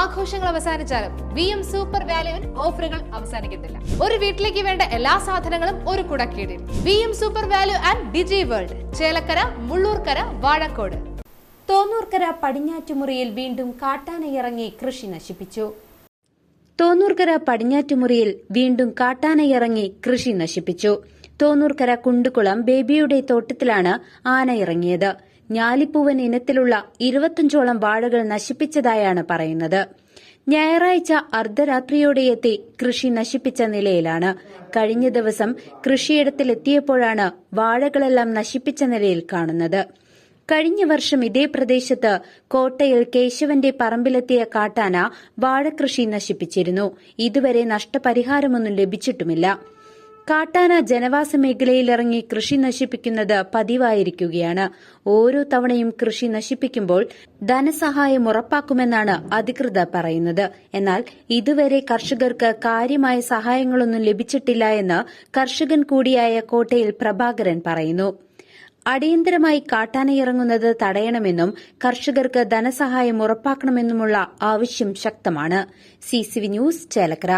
ആഘോഷങ്ങൾ അവസാനിച്ചാലും V M super വാല്യുവിൽ ഓഫറുകൾ അവസാനിക്കുന്നില്ല. ഒരു വീട്ടിലേക്ക് വേണ്ട എല്ലാ സാധനങ്ങളും ഒരു കുടക്കീടിൽ. V M super value and Digi World Chelakkara Mullurkara Vazhakode. Thonnurkara പടിഞ്ഞാറ്റുമുറിയിൽ വീണ്ടും കാട്ടാനയിറങ്ങി കൃഷി നശിപ്പിച്ചു. തോന്നൂർക്കര പടിഞ്ഞാറ്റുമുറിയിൽ വീണ്ടും കാട്ടാനയിറങ്ങി കൃഷി നശിപ്പിച്ചു. തോന്നൂർക്കര കുണ്ടുകുളം ബേബിയുടെ തോട്ടത്തിലാണ് ആന ഇറങ്ങിയത്. ഞാലിപ്പൂവൻ ഇനത്തിലുള്ള ഇരുപത്തഞ്ചോളം വാഴകൾ നശിപ്പിച്ചതായാണ് പറയുന്നത്. ഞായറാഴ്ച അർദ്ധരാത്രിയോടെ എത്തി കൃഷി നശിപ്പിച്ച നിലയിലാണ്. കഴിഞ്ഞ ദിവസം കൃഷിയിടത്തിലെത്തിയപ്പോഴാണ് വാഴകളെല്ലാം നശിപ്പിച്ച നിലയിൽ കാണുന്നത്. കഴിഞ്ഞ വർഷം ഇതേ പ്രദേശത്ത് കോട്ടയിൽ കേശവന്റെ പറമ്പിലെത്തിയ കാട്ടാന വാഴകൃഷി നശിപ്പിച്ചിരുന്നു. ഇതുവരെ നഷ്ടപരിഹാരമൊന്നും ലഭിച്ചിട്ടുമില്ല. കാട്ടാന ജനവാസ മേഖലയിലിറങ്ങി കൃഷി നശിപ്പിക്കുന്നത് പതിവായിരിക്കുകയാണ്. ഓരോ തവണയും കൃഷി നശിപ്പിക്കുമ്പോൾ ധനസഹായം ഉറപ്പാക്കുമെന്നാണ് അധികൃതർ പറയുന്നത്. എന്നാൽ ഇതുവരെ കർഷകർക്ക് കാര്യമായ സഹായങ്ങളൊന്നും ലഭിച്ചിട്ടില്ല എന്ന് കർഷകൻ കൂടിയായ കോട്ടയിൽ പ്രഭാകരൻ പറയുന്നു. അടിയന്തരമായി കാട്ടാനയിറങ്ങുന്നത് തടയണമെന്നും കർഷകർക്ക് ധനസഹായം ഉറപ്പാക്കണമെന്നുമുള്ള ആവശ്യം ശക്തമാണ്. CCV news Chelakkara.